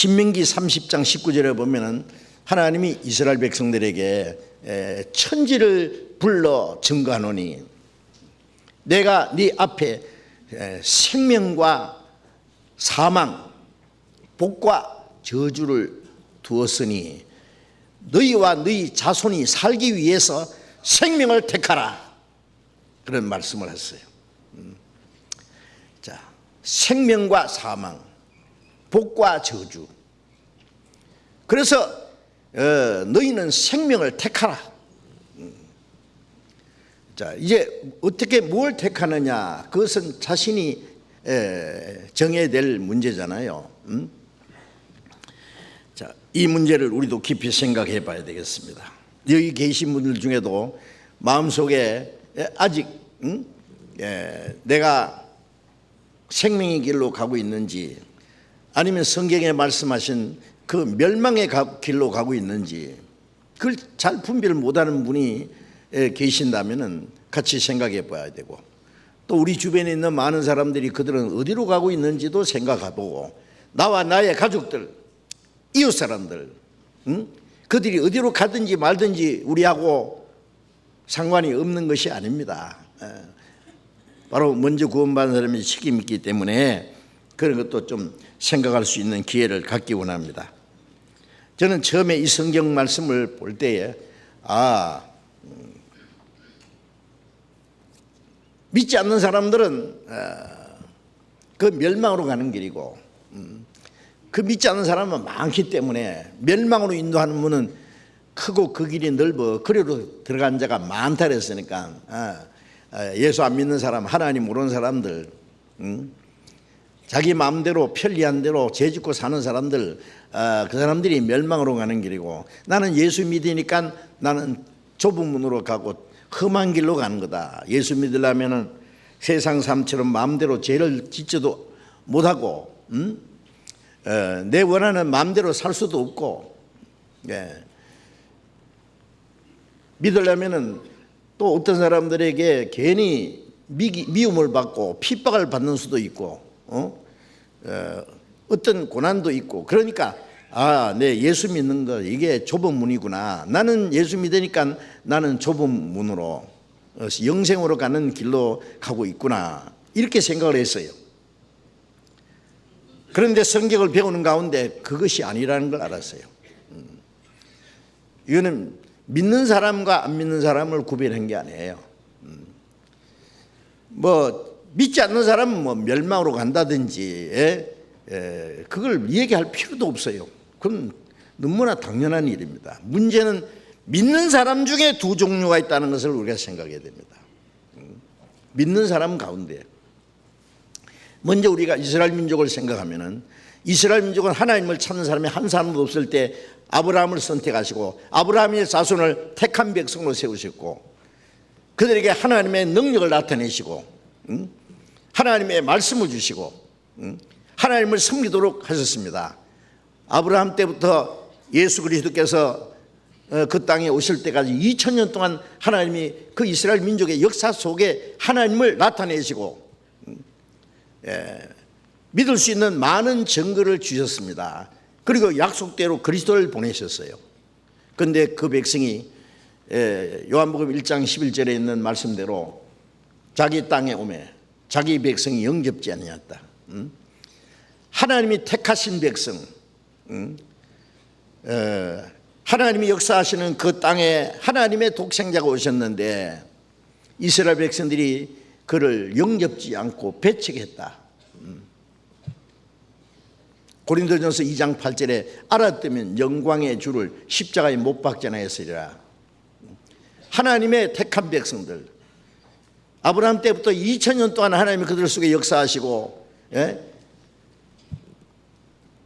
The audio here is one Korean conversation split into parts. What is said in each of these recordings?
신명기 30장 19절에 보면은 하나님이 이스라엘 백성들에게 에, 천지를 불러 증거하노니 내가 네 앞에 에, 생명과 사망, 복과 저주를 두었으니 너희와 너희 자손이 살기 위해서 생명을 택하라. 그런 말씀을 했어요. 음. 자, 생명과 사망, 복과 저주. 그래서 어, 너희는 생명을 택하라. 음. 자, 이제 어떻게 뭘 택하느냐? 그것은 자신이 에, 정해야 될 문제잖아요. 음? 자, 이 문제를 우리도 깊이 생각해 봐야 되겠습니다. 여기 계신 분들 중에도 마음속에 아직 음? 예, 내가 생명의 길로 가고 있는지 아니면 성경에 말씀하신 그 멸망의 가- 길로 가고 있는지 그걸 잘 분별을 못하는 분이 예, 계신다면은 같이 생각해 봐야 되고 또 우리 주변에 있는 많은 사람들이 그들은 어디로 가고 있는지도 생각해보고 나와 나의 가족들 이웃 사람들 응? 그들이 어디로 가든지 말든지 우리하고 상관이 없는 것이 아닙니다. 예. 바로 먼저 구원받은 사람이 책임이 있기 때문에 그런 것도 좀 생각할 수 있는 기회를 갖기 원합니다. 저는 처음에 이 성경 말씀을 볼 때에 아 음, 믿지 않는 사람들은 어, 그 멸망으로 가는 길이고 음, 그 믿지 않는 사람은 많기 때문에 멸망으로 인도하는 문은 크고 그 길이 넓어 그리로 들어간 자가 많다 그랬으니까 아, 아, 예수 안 믿는 사람 하나님 모르는 사람들 음, 자기 마음대로 편리한 대로 죄짓고 사는 사람들 아, 그 사람들이 멸망으로 가는 길이고 나는 예수 믿으니까 나는 좁은 문으로 가고 험한 길로 가는 거다 예수 믿으려면은 세상 삶처럼 마음대로 죄를 짓지도 못하고 음? 어, 내 원하는 마음대로 살 수도 없고 예. 믿으려면은 또 어떤 사람들에게 괜히 미, 미움을 받고 핍박을 받는 수도 있고 어? 어, 어떤 고난도 있고 그러니까 아, 내 예수 믿는 거 이게 좁은 문이구나. 나는 예수 믿으니까 나는 좁은 문으로 어, 영생으로 가는 길로 가고 있구나. 이렇게 생각을 했어요. 그런데 성경을 배우는 가운데 그것이 아니라는 걸 알았어요. 음. 이거는 믿는 사람과 안 믿는 사람을 구별한 게 아니에요. 음. 뭐 믿지 않는 사람은 뭐 멸망으로 간다든지 예? 예, 그걸 얘기할 필요도 없어요. 그건 너무나 당연한 일입니다. 문제는 믿는 사람 중에 두 종류가 있다는 것을 우리가 생각해야 됩니다. 음. 믿는 사람 가운데 먼저 우리가 이스라엘 민족을 생각하면은 이스라엘 민족은 하나님을 찾는 사람이 한 사람도 없을 때 아브라함을 선택하시고 아브라함의 자손을 택한 백성으로 세우셨고 그들에게 하나님의 능력을 나타내시고 응? 하나님의 말씀을 주시고 응? 하나님을 섬기도록 하셨습니다. 아브라함 때부터 예수 그리스도께서 어, 그 땅에 오실 때까지 2000년 동안 하나님이 그 이스라엘 민족의 역사 속에 하나님을 나타내시고 예, 믿을 수 있는 많은 증거를 주셨습니다. 그리고 약속대로 그리스도를 보내셨어요. 그런데 그 백성이 예, 요한복음 1장 11절에 있는 말씀대로 자기 땅에 오매 자기 백성이 영접지 아니었다. 음? 하나님이 택하신 백성, 음? 어, 하나님이 역사하시는 그 땅에 하나님의 독생자가 오셨는데 이스라엘 백성들이 그를 영접지 않고 배척했다. 음. 고린도전서 2장 8절에 알았다면 영광의 주를 십자가에 못 박잖아 했으리라. 하나님의 택한 백성들 아브라함 때부터 2000년 동안 하나님이 그들 속에 역사하시고 예?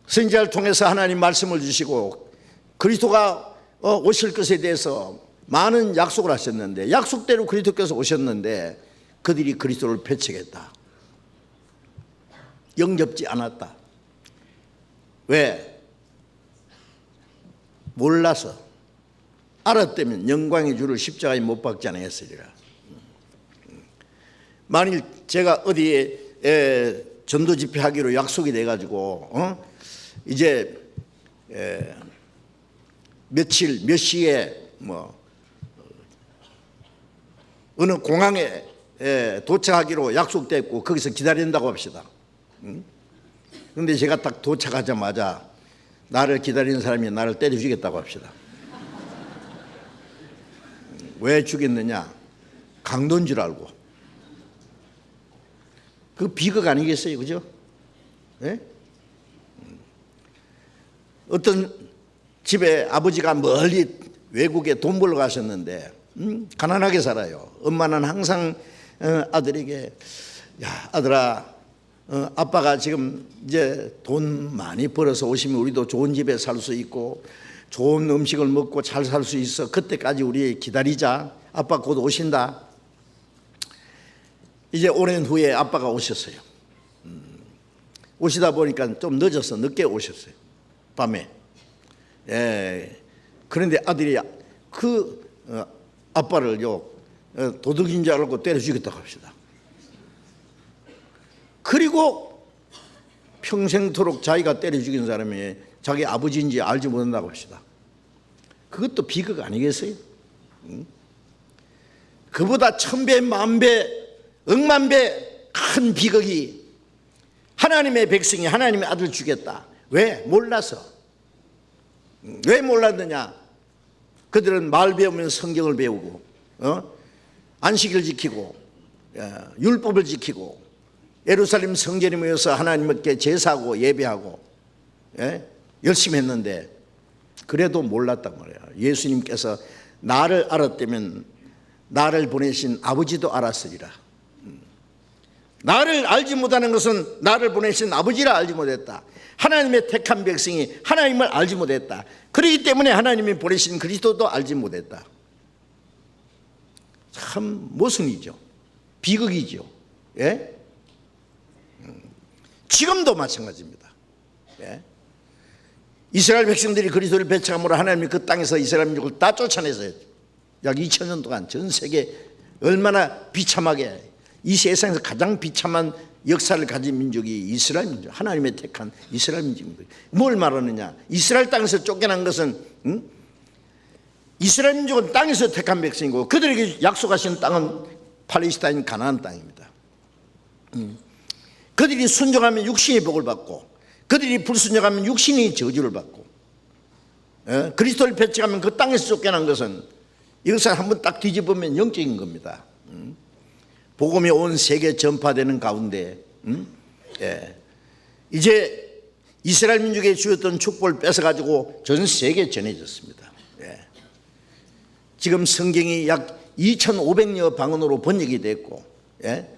선지자를 통해서 하나님 말씀을 주시고 그리스도가 어, 오실 것에 대해서 많은 약속을 하셨는데 약속대로 그리스도께서 오셨는데 그들이 그리스도를 배척했다. 영접지 않았다. 왜? 몰라서 알았다면 영광의 주를 십자가에 못 박지 않았으리라. 만일 제가 어디에 에, 전도 집회하기로 약속이 돼가지고 어? 이제 에, 며칠 몇 시에 뭐 어느 공항에 에, 도착하기로 약속됐고 거기서 기다린다고 합시다. 그런데 제가 딱 도착하자마자 나를 기다리는 사람이 나를 때려 죽였다고 합시다. 왜 죽였느냐? 강도인 줄 알고. 그 비극 아니겠어요, 그죠? 예? 어떤 집에 아버지가 멀리 외국에 돈 벌러 가셨는데 음, 가난하게 살아요. 엄마는 항상 어, 아들에게 야 아들아 어, 아빠가 지금 이제 돈 많이 벌어서 오시면 우리도 좋은 집에 살 수 있고 좋은 음식을 먹고 잘 살 수 있어. 그때까지 우리 기다리자. 아빠 곧 오신다. 이제 오랜 후에 아빠가 오셨어요. 음, 오시다 보니까 좀 늦어서 늦게 오셨어요. 밤에. 예. 그런데 아들이 그 어, 아빠를요 어, 도둑인 줄 알고 때려 죽였다고 합시다. 그리고 평생토록 자기가 때려 죽인 사람이 자기 아버지인지 알지 못한다고 합시다. 그것도 비극 아니겠어요? 응? 그보다 천배, 만배, 억만배 큰 비극이 하나님의 백성이 하나님의 아들 죽였다. 왜? 몰라서. 응, 왜 몰랐느냐? 그들은 말 배우면 성경을 배우고, 어? 안식을 지키고, 야, 율법을 지키고, 예루살렘 성전에 모여서 하나님께 제사하고 예배하고, 예? 열심히 했는데, 그래도 몰랐단 말이에요. 예수님께서 나를 알았다면 나를 보내신 아버지도 알았으리라. 음. 나를 알지 못하는 것은 나를 보내신 아버지라 알지 못했다. 하나님의 택한 백성이 하나님을 알지 못했다. 그렇기 때문에 하나님이 보내신 그리스도도 알지 못했다. 참 모순이죠. 비극이죠. 예? 음. 지금도 마찬가지입니다. 예? 이스라엘 백성들이 그리스도를 배척함으로 하나님이 그 땅에서 이스라엘 민족을 다 쫓아내서 약 2000년 동안 전 세계 얼마나 비참하게 이 세상에서 가장 비참한 역사를 가진 민족이 이스라엘 민족, 하나님의 택한 이스라엘 민족입니다. 뭘 말하느냐? 이스라엘 땅에서 쫓겨난 것은 응? 이스라엘 민족은 땅에서 택한 백성이고 그들에게 약속하신 땅은 팔레스타인 가나안 땅입니다. 응. 그들이 순종하면 육신의 복을 받고 그들이 불순종하면 육신이 저주를 받고 예? 그리스도를 배척하면 그 땅에서 쫓겨난 것은 이것을 한번 딱 뒤집으면 영적인 겁니다. 음? 복음이 온 세계 전파되는 가운데 음? 예. 이제 이스라엘 민족에 주었던 축복을 뺏어가지고 전 세계에 전해졌습니다. 예. 지금 성경이 약 2,500여 방언으로 번역이 됐고 예?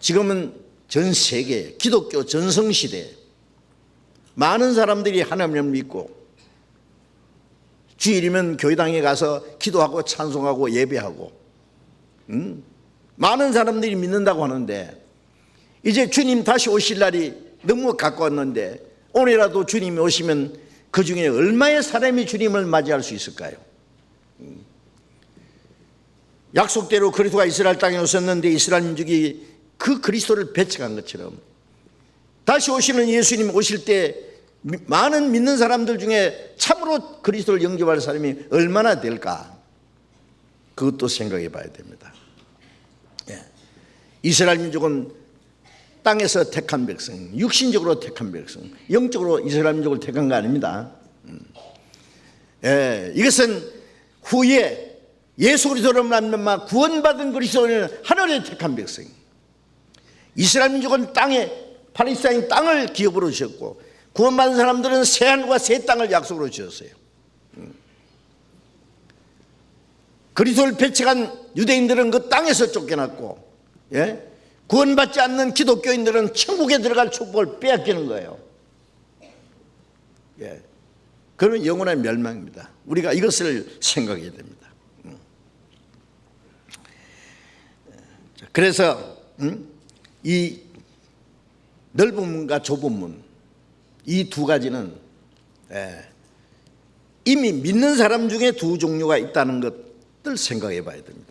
지금은 전 세계 기독교 전성시대 많은 사람들이 하나님을 믿고 주일이면 교회당에 가서 기도하고 찬송하고 예배하고 음? 많은 사람들이 믿는다고 하는데 이제 주님 다시 오실 날이 너무 가까웠는데 오늘이라도 주님이 오시면 그 중에 얼마의 사람이 주님을 맞이할 수 있을까요? 음. 약속대로 그리스도가 이스라엘 땅에 오셨는데 이스라엘 민족이 그 그리스도를 배척한 것처럼 다시 오시는 예수님 오실 때 많은 믿는 사람들 중에 참으로 그리스도를 영접할 사람이 얼마나 될까? 그것도 생각해 봐야 됩니다. 예. 이스라엘 민족은 땅에서 택한 백성, 육신적으로 택한 백성, 영적으로 이스라엘 민족을 택한 거 아닙니다. 음. 예. 이것은 후에 예수 그리스도로 말미암아 구원받은 그리스도는 하늘에 택한 백성. 이스라엘 민족은 땅에 팔레스타인 땅을 기업으로 주셨고 구원받은 사람들은 새 하늘과 새 땅을 약속으로 주었어요. 음. 그리스도를 배척한 유대인들은 그 땅에서 쫓겨났고 예? 구원받지 않는 기독교인들은 천국에 들어갈 축복을 빼앗기는 거예요. 예. 그러면 영원한 멸망입니다. 우리가 이것을 생각해야 됩니다. 음. 그래서 음? 이 넓은 문과 좁은 문, 이 두 가지는 예, 이미 믿는 사람 중에 두 종류가 있다는 것들 생각해 봐야 됩니다.